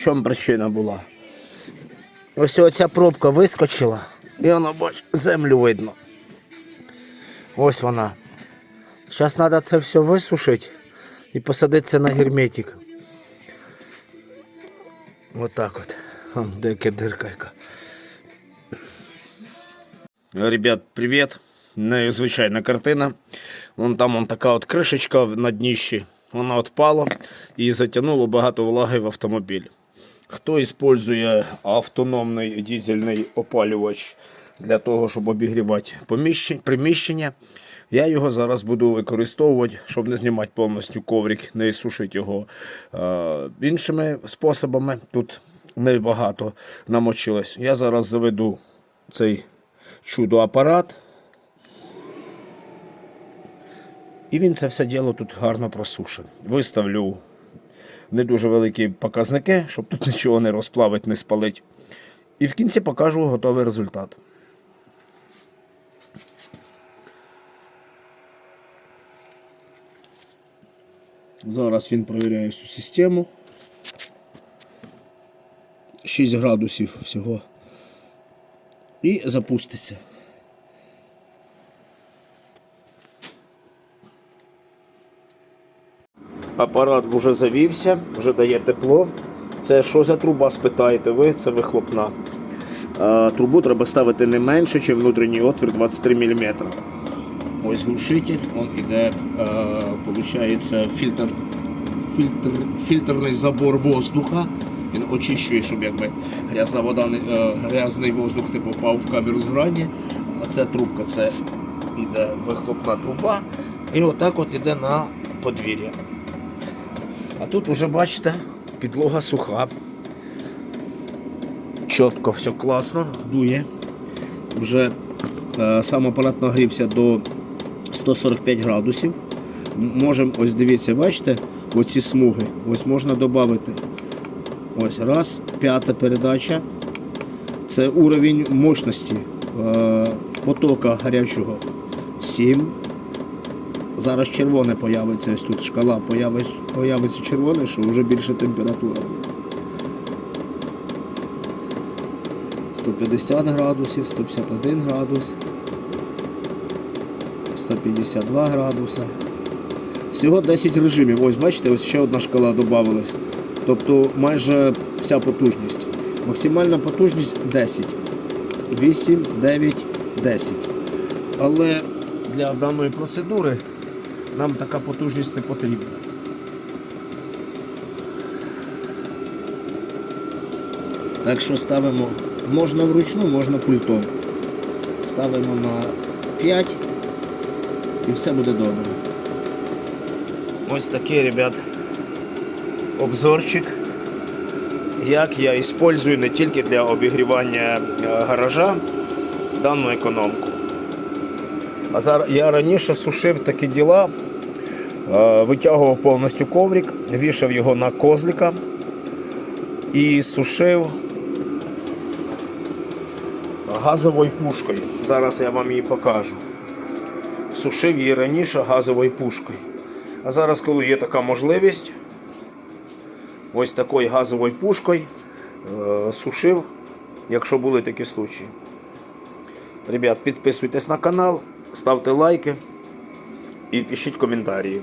В чому причина була? Ось оця пробка вискочила, і воно, бач, землю видно. Ось вона. Зараз треба це все висушити і посадити це на герметик. Отак от. Вон деяка дирка. Ребят, привіт. Незвичайна картина. Вон там вон така от кришечка на дніщі. Вона отпала і затягнуло багато влаги в автомобіль. Хто використовує автономний дизельний опалювач для того, щоб обігрівати приміщення, я його зараз буду використовувати, щоб не знімати повністю коврик, не сушити його е, іншими способами. Тут небагато намочилось. Я зараз заведу цей чудо-апарат. І він це все діло тут гарно просушить. Виставлю не дуже великі показники, щоб тут нічого не розплавить, не спалить. І в кінці покажу готовий результат. Зараз він перевіряє всю систему. 6 градусів всього. І запуститься. Апарат вже завівся, вже дає тепло. Це що за труба, спитаєте ви, це вихлопна. Е, Трубу треба ставити не менше, ніж внутрішній отвір 23 мм. Ось глушитель, он іде, е, получається, фільтр, фільтр, фільтрний забор воздуха. Він очищує, щоб якби грязна вода, е, грязний воздух не попав в камеру згорання. А це трубка, це іде вихлопна труба. І отак от іде на подвір'я. А тут уже бачите, підлога суха. Чітко, все класно, дує. Вже е, сам апарат нагрівся до 145 градусів. Можемо, ось дивіться, бачите, оці смуги. Ось можна додати. Ось раз, п'ята передача. Це уровень мощності е, потока гарячого 7. Зараз червоне появиться, ось тут шкала появиться, появиться червоне, що вже більше температура. 150 градусів, 151 градус, 152 градуса. Всього 10 режимів. Ось бачите, ось ще одна шкала додавалась. Тобто майже вся потужність. Максимальна потужність 10. 8, 9, 10. Але для даної процедури нам така потужність не потрібна. Так що ставимо, можна вручну, можна пультом. Ставимо на 5 і все буде добре. Ось такий, ребят, обзорчик. Як я використовую не тільки для обігрівання е, гаража дану економку. А зараз я раніше сушив такі діла, е, витягував повністю коврик, вішав його на козлика і сушив газовою пушкою. Зараз я вам її покажу. Сушив її раніше газовою пушкою. А зараз, коли є така можливість, ось такою газовою пушкою е, сушив, якщо були такі случаї. Ребят, підписуйтесь на канал, ставте лайки і пишіть коментарі.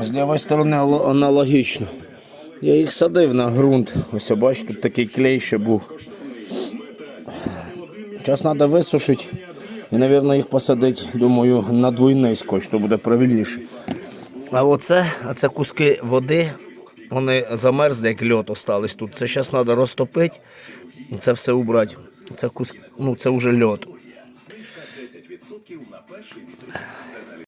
З лівої сторони аналогічно. Я їх садив на ґрунт. Ось бачиш, тут такий клей ще був. Зараз треба висушити і, мабуть, їх посадити, думаю, на двойний то буде правильніше. А оце, а це куски води, вони замерзли, як льот остались тут. Це зараз треба розтопити це все убрати. Це, кус... ну, це вже льот. şeyimiz.